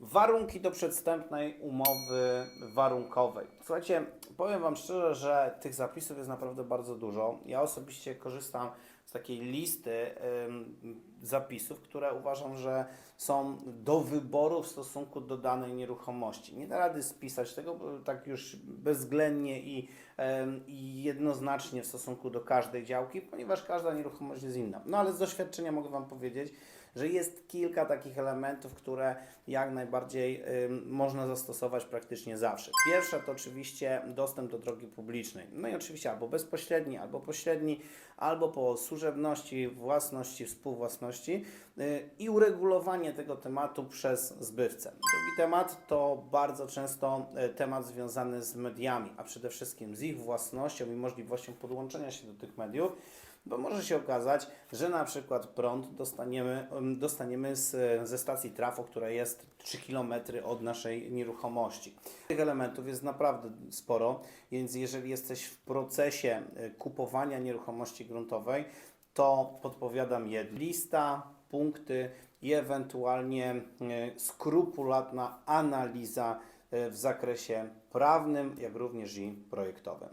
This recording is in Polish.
Warunki do przedstępnej umowy warunkowej. Słuchajcie, powiem Wam szczerze, że tych zapisów jest naprawdę bardzo dużo. Ja osobiście korzystam z takiej listy zapisów, które uważam, że są do wyboru w stosunku do danej nieruchomości. Nie da rady spisać tego tak już bezwzględnie i, i jednoznacznie w stosunku do każdej działki, ponieważ każda nieruchomość jest inna. No ale z doświadczenia mogę Wam powiedzieć, że jest kilka takich elementów, które jak najbardziej ym, można zastosować praktycznie zawsze. Pierwsze to oczywiście dostęp do drogi publicznej. No i oczywiście albo bezpośredni, albo pośredni, albo po służebności, własności, współwłasności yy, i uregulowanie tego tematu przez zbywcę. Drugi temat to bardzo często y, temat związany z mediami, a przede wszystkim z ich własnością i możliwością podłączenia się do tych mediów. Bo może się okazać, że na przykład prąd dostaniemy, em, dostaniemy z, ze stacji trafo, która jest 3 km od naszej nieruchomości. Tych elementów jest naprawdę sporo, więc jeżeli jesteś w procesie e, kupowania nieruchomości gruntowej, to podpowiadam je lista, punkty i ewentualnie e, skrupulatna analiza e, w zakresie prawnym, jak również i projektowym.